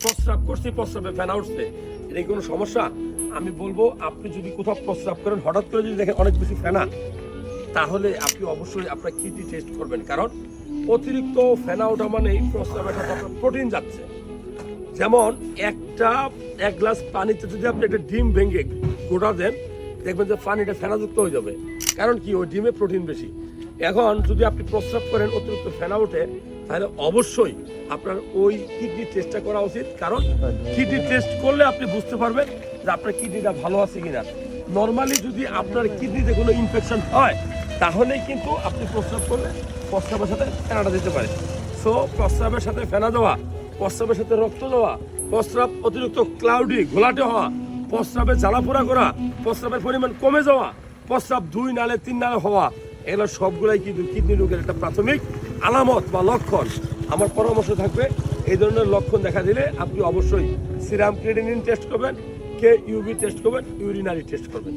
প্রস্রাব করছি, প্রস্রাবে ফেনা উঠছে। এটা কোনো সমস্যা? আমি বলব, আপনি যদি কোথাও প্রস্রাব করেন, হঠাৎ করে যদি দেখেন অনেক বেশি ফেনা, তাহলে আপনি অবশ্যই আপনার কিডনি টেস্ট করবেন। কারণ অতিরিক্ত ফেনা ওঠা মানেই প্রস্রাবের সাথে আপনার প্রোটিন যাচ্ছে। যেমন একটা, এক গ্লাস পানিতে যদি আপনি একটা ডিম ভেঙে গোটা দেন, দেখবেন যে পানিটা ফেনাযুক্ত হয়ে যাবে। কারণ কি? ওই ডিমে প্রোটিন বেশি। এখন যদি আপনি প্রস্রাব করেন অতিরিক্ত ফেনা ওঠে, তাহলে অবশ্যই আপনার ওই কিডনি টেস্টটা করা উচিত। কারণ কিডনি টেস্ট করলে আপনি বুঝতে পারবেন যে আপনার কিডনিটা ভালো আছে কিনা। নর্মালি যদি আপনার কিডনিতে কোনো ইনফেকশন হয় তাহলে কিন্তু আপনি প্রস্রাব করলে প্রস্রাবের সাথে ফেনাটা দিতে পারে সো প্রস্রাবের সাথে ফেনা দেওয়া, প্রস্রাবের সাথে রক্ত দেওয়া, প্রস্রাব অতিরিক্ত ক্লাউডি ঘোলাটে হওয়া, প্রস্রাবে জ্বালাপোড়া করা, প্রস্রাবের পরিমাণ কমে যাওয়া, প্রস্রাব দুই নালে তিন নালে হওয়া এগুলো সবগুলাই কিন্তু কিডনি রোগের একটা প্রাথমিক আলামত বা লক্ষণ। আমার পরামর্শ থাকবে, এই ধরনের লক্ষণ দেখা দিলে আপনি অবশ্যই সিরাম ক্রেডিনিন টেস্ট করবেন, কে ইউবি টেস্ট করবেন, ইউরিনারি টেস্ট করবেন।